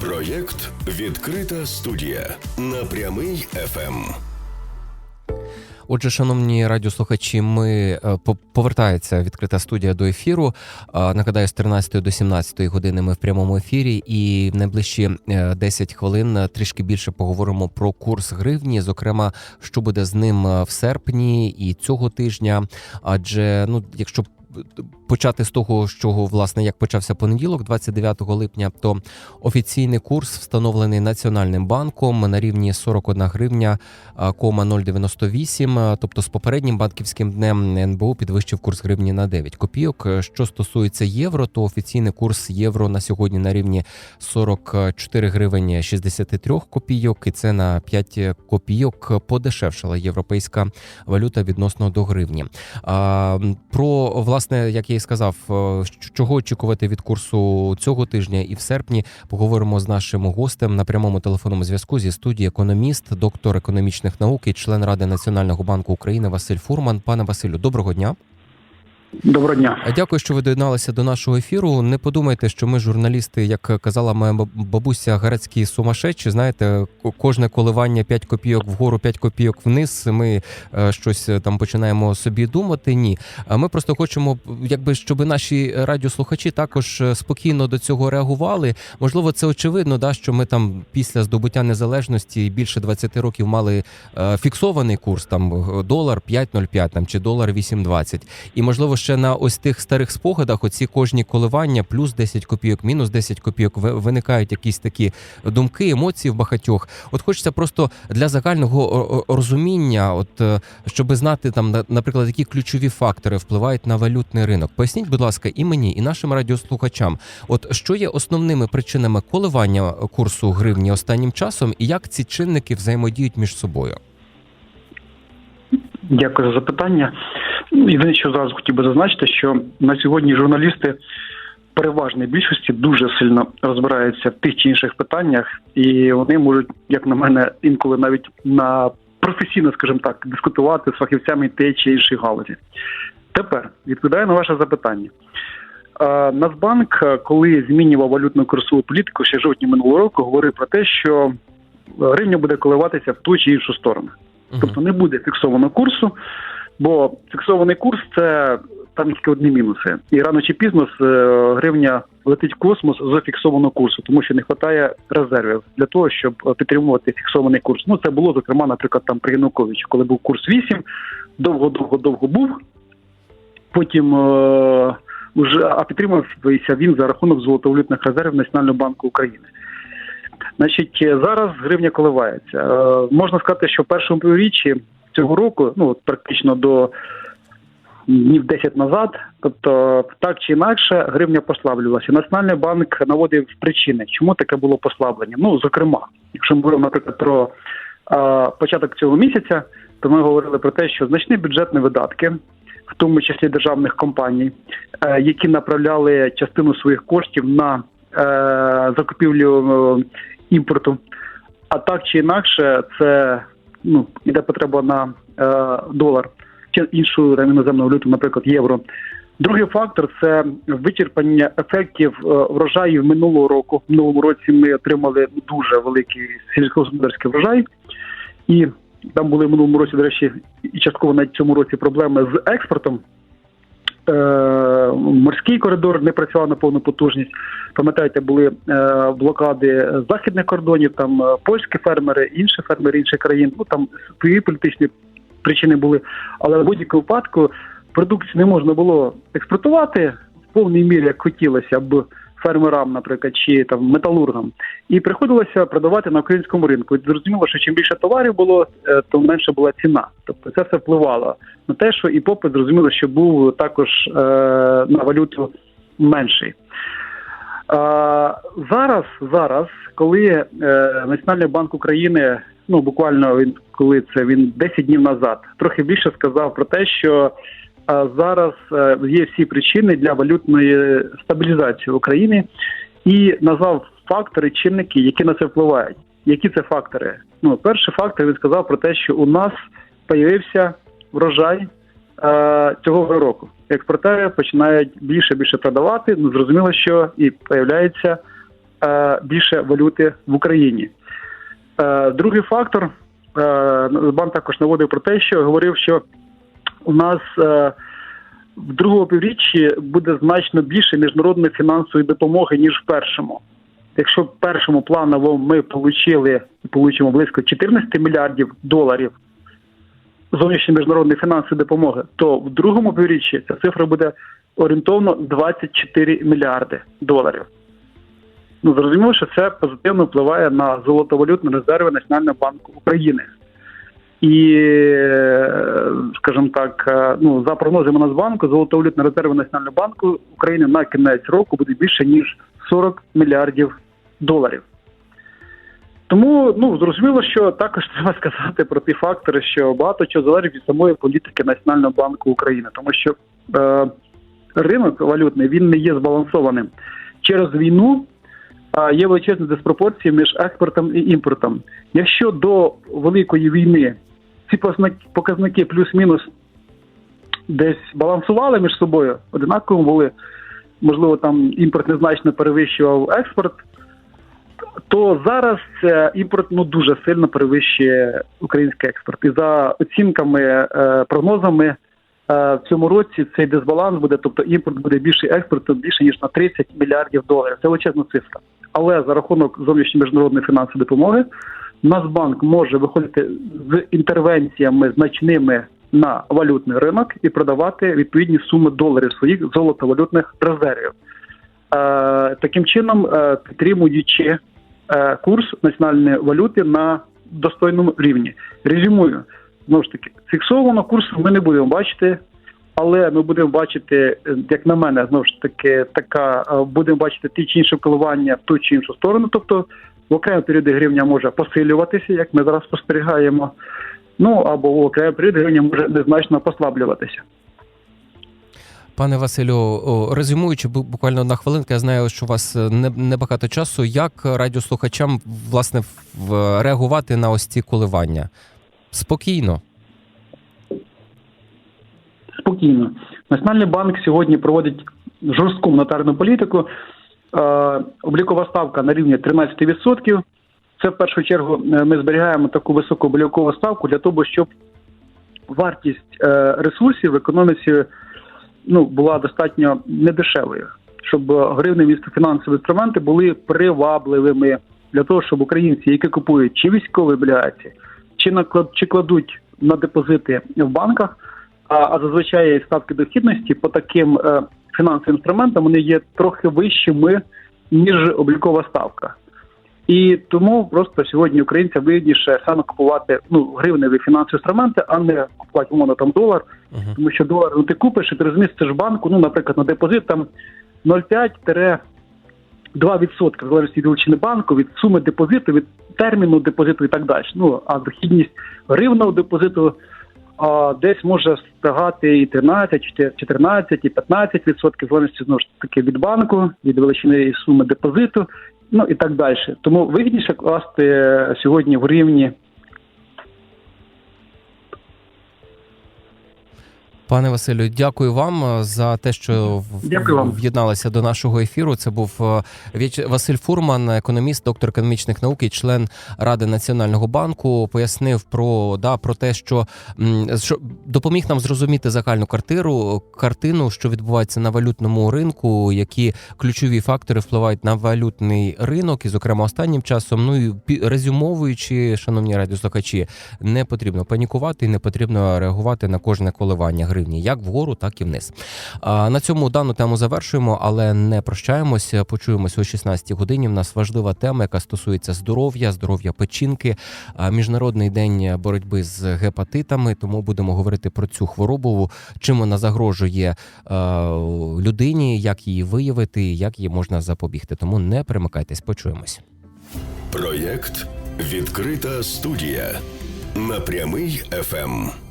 Проєкт Відкрита студія на прямий Ем. ФМ. Отже, шановні радіослухачі, ми е, повертається відкрита студія до ефіру. Нагадаю, з 13 до 17 години ми в прямому ефірі, і в найближчі е, 10 хвилин е, трішки більше поговоримо про курс гривні, зокрема, що буде з ним е, в серпні і цього тижня. Адже ну, якщо почати з того, що власне як почався понеділок, 29 липня, то офіційний курс встановлений Національним банком на рівні 41 гривня кома 098, тобто з попереднім банківським днем НБУ підвищив курс гривні на 9 копійок. Е, Що стосується євро, то офіційний курс євро на сьогодні на рівні 44 гривень 63 копійок, і це на 5 копійок подешевшала європейська валюта відносно до гривні. Про власне, як я і сказав, е, чого очікувати від курсу цього тижня і в серпні, поговоримо з нашим гостем на прямому телефонному зв'язку зі студії економіст, доктор економічних наук і член Ради Національного банку України Василь Фурман. Пане Василю, доброго дня. Доброго дня. Дякую, що ви доєдналися до нашого ефіру. Не подумайте, що ми журналісти, як казала моя баб- бабуся, гарацькі сумасшедші. Знаєте, кожне коливання 5 копійок вгору, 5 копійок вниз. Ми е, щось е, там починаємо собі думати. Ні, а ми просто хочемо, якби щоб наші радіослухачі також е, спокійно до цього реагували. Можливо, це очевидно, да, що ми там після здобуття незалежності більше 20 років мали фіксований курс, там долар 5,05 там чи долар 8,20. І можливо, ще на ось тих старих спогадах, оці кожні коливання, плюс 10 копійок, мінус 10 копійок, ви- виникають якісь такі думки, емоції в багатьох. От хочеться просто для загального розуміння, от е, щоб знати там, на- наприклад, які ключові фактори впливають на валютний ринок. Поясніть, будь ласка, і мені, і нашим радіослухачам, от що є основними причинами коливання курсу гривні останнім часом, і як ці чинники взаємодіють між собою? Дякую за запитання. Ну, Єдине, що зразу хотів би зазначити, що на сьогодні журналісти переважної більшості дуже сильно розбираються в тих чи інших питаннях, і вони можуть, як на мене, інколи навіть на професійно, скажімо так, дискутувати з фахівцями тієї чи іншої галузі. Тепер відповідаю на ваше запитання. Е, Нацбанк, е, коли змінював валютну курсову політику ще жовтні минулого року, говорив про те, що гривня буде коливатися в ту чи іншу сторону. Тобто не буде фіксованого курсу, бо фіксований курс це там тільки одні мінуси. І рано чи пізно з е, гривня летить в космос з фіксованого курсу, тому що не вистачає резервів для того, щоб е, підтримувати фіксований курс. Ну це було зокрема, наприклад, там при Януковичу, коли був курс 8, довго, довго, довго був. Потім е, уже а підтримався він за рахунок золотовалютних резервів Національного банку України. Значить, е, зараз гривня коливається. Е, можна сказати, що в першому півріччі цього року, ну практично до днів 10 назад, тобто так чи інакше, гривня послаблювалася. Національний банк наводив причини, чому таке було послаблення. Ну, зокрема, якщо ми говоримо, наприклад, про е, початок цього місяця, то ми говорили про те, що значні бюджетні видатки, в тому числі державних компаній, е, які направляли частину своїх коштів на е, закупівлю е, імпорту. А так чи інакше, це ну іде потреба на е, долар чи іншу іноземну валюту, наприклад, євро. Другий фактор це вичерпання ефектів е, врожаїв минулого року. В минулому році ми отримали дуже великий сільськогосподарський врожай, і там були в минулому році, до речі, і частково на цьому році проблеми з експортом. Морський коридор не працював на повну потужність. Пам'ятаєте, були е, блокади західних кордонів, там е, польські фермери, інші фермери інших країн. Ну там свої політичні причини були. Але в будь-якому випадку продукцію не можна було експортувати в повній мірі, як хотілося б фермерам, наприклад, чи там металургам, і приходилося продавати на українському ринку. І зрозуміло, що чим більше товарів було, е, то менше була ціна. Тобто це все впливало на те, що і попит зрозуміло, що був також е, на валюту менший. А, зараз, зараз, коли е, Національний банк України, ну буквально він коли це він 10 днів назад, трохи більше сказав про те, що зараз е, є всі причини для валютної стабілізації України і назвав фактори, чинники, які на це впливають. Які це фактори? Ну, перший фактор він сказав про те, що у нас появився врожай е, цього року. Експортери починають більше більше продавати. Ну зрозуміло, що і появляється е, більше валюти в Україні. Е, другий фактор е, банк також наводив про те, що говорив, що у нас е, в другому півріччі буде значно більше міжнародної фінансової допомоги ніж в першому. Якщо в першому планово ми отримали і получимо близько 14 мільярдів доларів зовнішньої міжнародної фінансової допомоги, то в другому півріччі ця цифра буде орієнтовно 24 мільярди доларів. Ну зрозуміло, що це позитивно впливає на золотовалютні резерви Національного банку України. І, е, скажімо так, е, ну за прогнозами Нацбанку, золотовалютні резерви Національного банку України на кінець року буде більше ніж 40 мільярдів доларів. Тому ну зрозуміло, що також треба сказати про ті фактори, що багато чого залежить від самої політики Національного банку України, тому що е, ринок валютний він не є збалансованим через війну. Є величезні диспропорції між експортом і імпортом. Якщо до великої війни ці показники плюс-мінус десь балансували між собою, одинаково були, можливо, там імпорт незначно перевищував експорт, то зараз е, імпорт ну дуже сильно перевищує український експорт. І за оцінками, е, прогнозами, е, в цьому році цей дисбаланс буде, тобто імпорт буде більше експорту більше ніж на 30 мільярдів доларів. Це величезна цифра. Але за рахунок зовнішньої міжнародної фінансової допомоги Нацбанк може виходити з інтервенціями значними на валютний ринок і продавати відповідні суми доларів своїх золотовалютних резервів. Е, таким чином, е, підтримуючи е, курс національної валюти на достойному рівні. Резюмую, знову ж таки, фіксованого курсу ми не будемо бачити, але ми будемо бачити, е, як на мене, знову ж таки, така е, будемо бачити ті чи інші коливання в ту чи іншу сторону. Тобто в окремі періоди гривня може посилюватися, як ми зараз спостерігаємо. Ну або в окремі періоди гривня може незначно послаблюватися. Пане Василю, резюмуючи буквально на хвилинку, я знаю, що у вас е, небагато часу. Як радіослухачам власне реагувати на ось ці коливання? Спокійно. Спокійно. Національний банк сьогодні проводить жорстку монетарну політику. Е, облікова ставка на рівні 13%. Це в першу чергу е, ми зберігаємо таку високу облікову ставку для того, щоб вартість е, ресурсів в економіці ну, була достатньо недешевою, щоб гривневі фінансові інструменти були привабливими для того, щоб українці, які купують чи військові облігації, чи наклад, чи кладуть на депозити в банках, а, а зазвичай ставки дохідності по таким е, фінансовим інструментам вони є трохи вищими, ніж облікова ставка. І тому просто сьогодні українцям вигідніше саме купувати ну гривневі фінансові інструменти, а не купувати умовно там долар, Угу. тому що долар ну ти купиш і ти розмістиш в банку, ну, наприклад, на депозит там 0,5 2% в залежності від величини банку, від суми депозиту, від терміну депозиту і так далі. Ну а дохідність гривного депозиту а, десь може встигати і 13, 14, і 15 відсотків, залежності знову ж таки від банку, від величини суми депозиту, ну і так далі. Тому вигідніше класти е, сьогодні в гривні. Пане Василю, дякую вам е, за те, що Дякую вам. в'єдналися до нашого ефіру. Це був е, Василь Фурман, економіст, доктор економічних наук і член Ради Національного банку. Пояснив про да про те, що, що допоміг нам зрозуміти загальну картиру, картину, що відбувається на валютному ринку, які ключові фактори впливають на валютний ринок, і, зокрема, останнім часом. Ну і резюмовуючи, шановні радіослухачі, не потрібно панікувати і не потрібно реагувати на кожне коливання гривні, як вгору, так і вниз. На цьому дану тему завершуємо, але не прощаємося. Почуємося о 16 годині. В нас важлива тема, яка стосується здоров'я, здоров'я печінки, міжнародний день боротьби з гепатитами. Тому будемо говорити про цю хворобу, чим вона загрожує людині, як її виявити, як її можна запобігти. Тому не перемикайтесь, почуємось. Проєкт Відкрита студія на прямий ФМ.